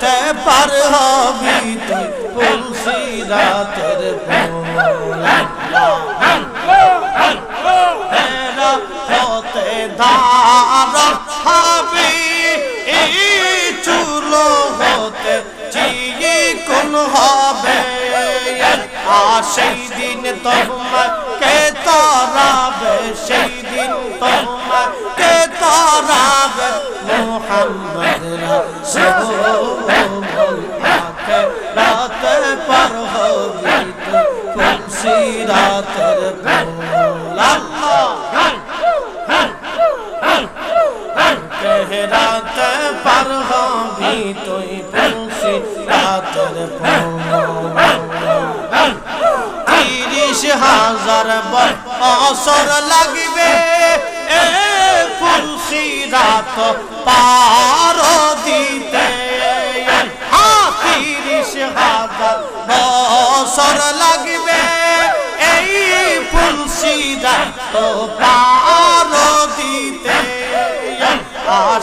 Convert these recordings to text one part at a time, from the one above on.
রাতে পার হবি তুই তুলসী রাতের হতে দাঁড়া হবে চুলো হতে চিয়ে কোন হবে সেই দিন তোমার কে তারাবে সেই দিন তোমার কে তারাবে মোহাম্মদ রাসূল রাতের রাতে পার হবি তুই তুলসী রাতের তিরিশ হাজার বছর লাগবে এ তুলসী রাত পার দিতে তিরিশ হাজার বছর লাগবে। তুলসী রাত পার দিতে।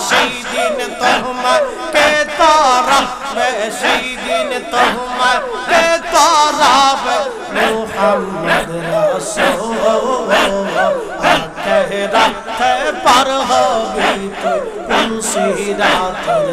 সেই দিন তোমার কে তারাবে সেই দিন তোমার কে তারাবে মোহাম্মদ রাতে পার হবে তো তুলসী রাতের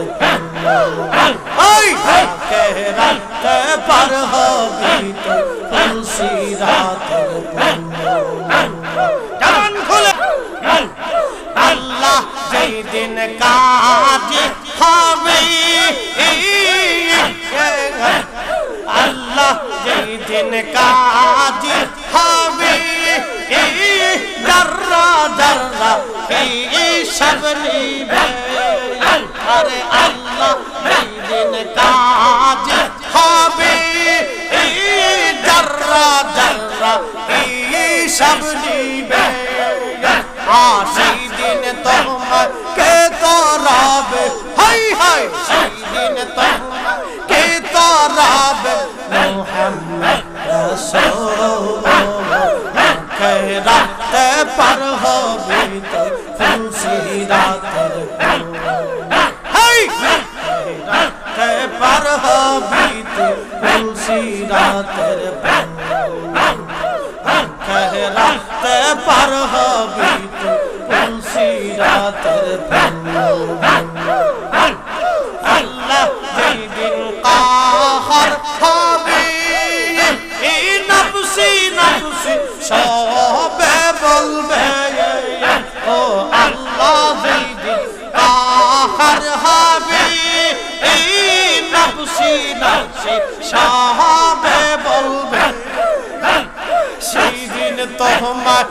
নিবে আরে আল্লাহ যেই দিন কাজ হবে। জর্রা জর্রা এই সব নিবে সেই দিন তোমার কে তরাবে? হাই হাই, সেই দিন তোমার কে তরাবে? হবি তুলসী রাতের আল্লাহ যেই দিন কাহার হবে এই নফসি নফসি সবে বলবে ও আল্লাহ যেই দিন কাহার হবে এই নফসি নফসি সবে বলবে সেই দিন তোমার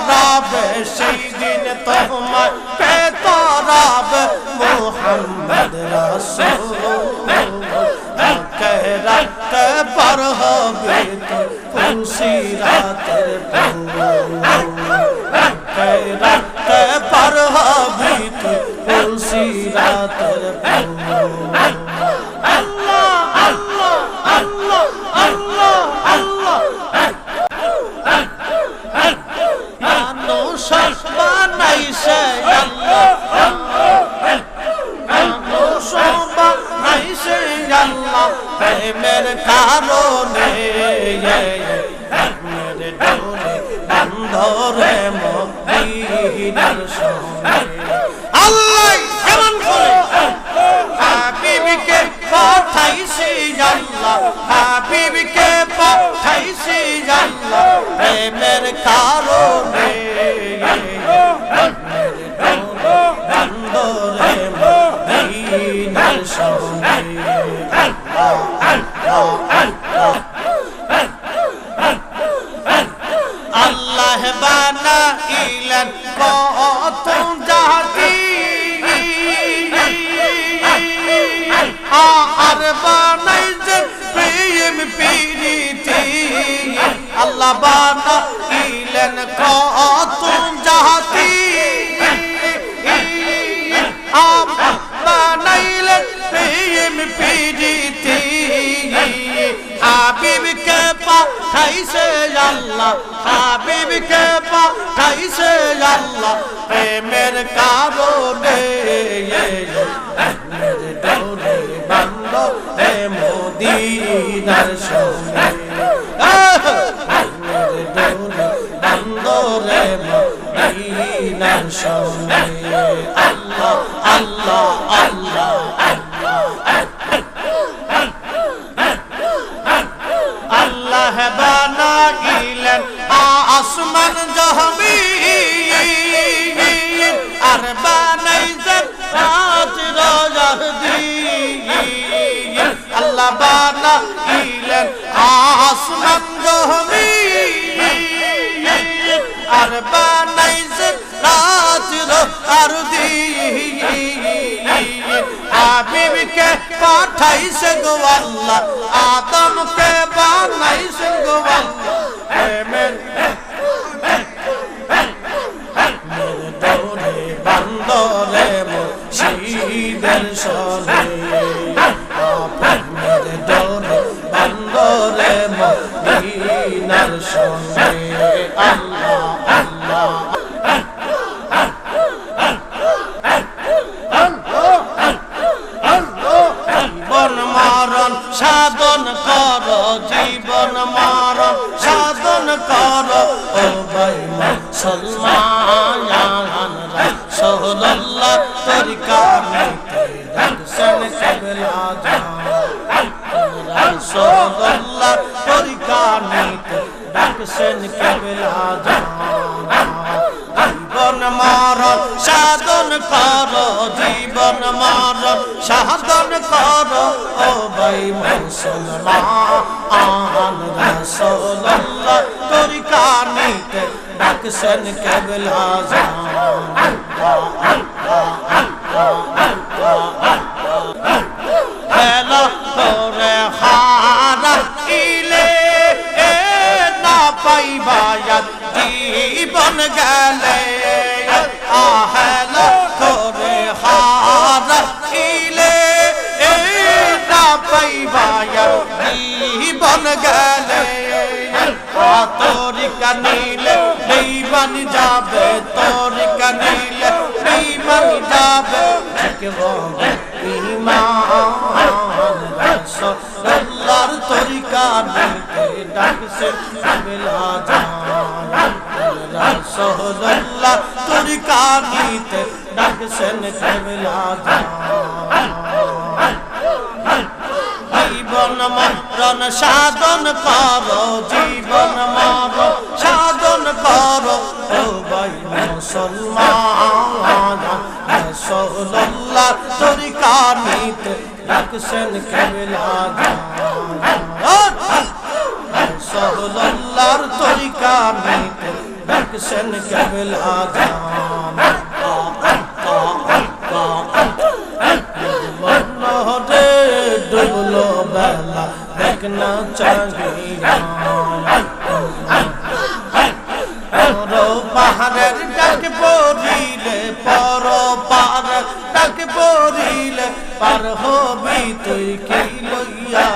কে তরাবে সেই দিন তোমার কে তরাবে মোহাম্মদ রাসূল কে রাতে পার হবে তো খুশি রাতের প্রেমের কারণে প্রেম প্রীতি আল্লাহ বানা ইলেন কত জাতি। বানাইলেন প্রেম প্রীতি হাবিবকে পাঠাইছে আল্লাহ, হাবিবকে পাঠাইছে আল্লাহ, প্রেমের কারণে। ডোরে বান্ধ হে মোদিনার সঙ্গে আল্লাহ আল্লাহ আল্লাহ আল্লাহ বানাইলেন আসমান জহমি হাবিবকে পাঠাইছে গো আল্লাহ আদমকে বানাইছে গো আল্লাহ বান্দরে মুর্শিদের সনে প্রেমের দৌড়ে বান্দরে মদিনার সনে আল্লাহ আল্লাহ দর্শন কবলা জীবন মরণ সাধন কর, জীবন মরণ সাধন কর, ও ভাই মুসলমান রাসূলুল্লাহ তরিকা নিতে ডাকছেন কেবলা জান গেলে আহেলো তোরে হারা ইলে না পাইবায়াত জীবন গেলে তোরিকা নিলে বেইমান যাবে তোরিকা নিলে বেইমান যাবে ইমান রাসূলুল্লাহর তরিকা রাসূলুল্লাহ তরিকা নিতে ডাকছেন বেলা জান জীবন মরণ সাধন করো, জীবন মরণ সাধন করো। ও ভাই মুসলমান রাসূলুল্লাহ তরিকা নিতে রাখছেন কেবলা রাসূলুল্লাহর তরিকা নিতে রাখছেন কেবলা মনরে ডুবলো বেলা দেখনা চাহিয়া পর পাহাড়ের ডাক পড়িলে পর পাহাড়ের ডাক পড়িলে পার হবি তুই কি লইয়া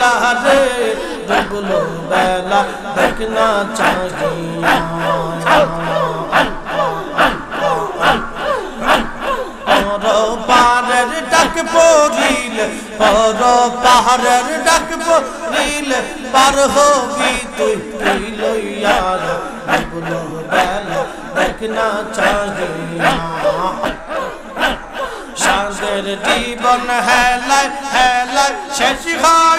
পাগলা রে ডুবলো বেলা, দেখনা চাহিয়া। পর পাহাড়ের ডাক পড়িলে পর পাহাড়ের ডাক পড়িলে, পার হবি তুই তুই লইয়া ডুবলো বেলা, দেখনা চাহিয়া। সাঁদের জীবন হেলায় হেলায়, শেষ হইতে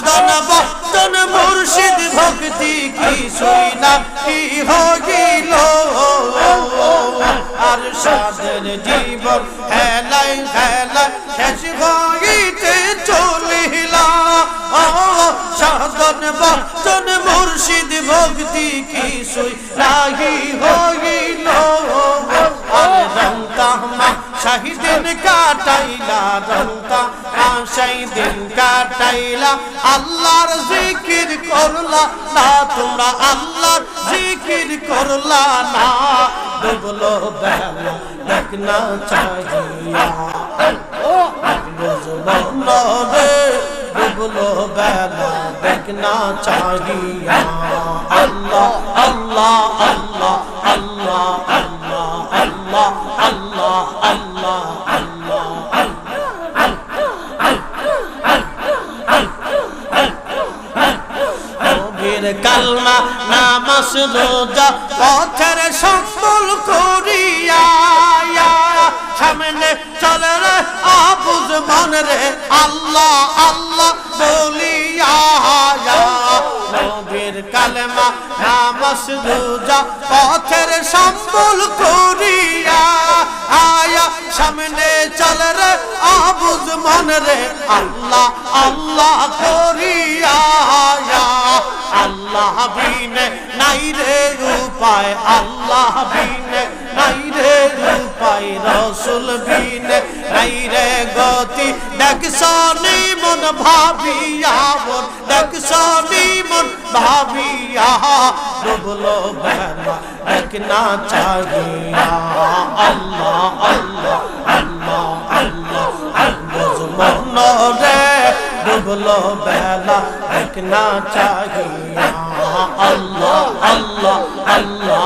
সাধন বর্তন মুর্শিদ ভক্তি কি শুইনা কি হইল? আর সাধের জীবন হেলায় হেলায় শেষ হইতে চলিলা। সাধন বর্তন মুর্শিদ ভক্তি কি শুই নাহি হইল। সেই দিন কাটাইলা রংটা সেই দিন কাটাইলা। আল্লাহর জিকির করলা না, তোমরা আল্লাহর জিকির করলা না। ডুবলো বেলা দেখ না চাহিয়া। বুঝলো রে ডুবলো বেলা দেখ না চাহিয়া আল্লাহ আল্লাহ আল্লাহ আল্লাহ আল্লাহ আল্লাহ আল্লাহ আল্লাহ কালমা নামাজ রোজা পথের সকল করিয়া আবুজ মন রে, আল্লাহ আল্লাহ বলিয়া নবীর কালমা নামাজ রোজা পথের সম্বল করিয়া আয়া। সামনে চলে রে আবুজ মন রে, আল্লাহ আল্লাহ করিয়া আল্লাহ বিনে নাই রে উপায়, আল্লাহ বিনে নাই রে উপায়, রসুল বিনে নাই রে গতি দেখছনি মন ভাবিয়া মন দেখছনি মন ভাবিয়া, ডুবলো বেলা দেখ না চাহিয়া আল্লাহ আল্লাহ আল্লাহ আল্লাহ মন রে, ডুবলো বেলা দেখ না চাহিয়া আল্লাহ আল্লাহ আল্লাহ আল্লাহ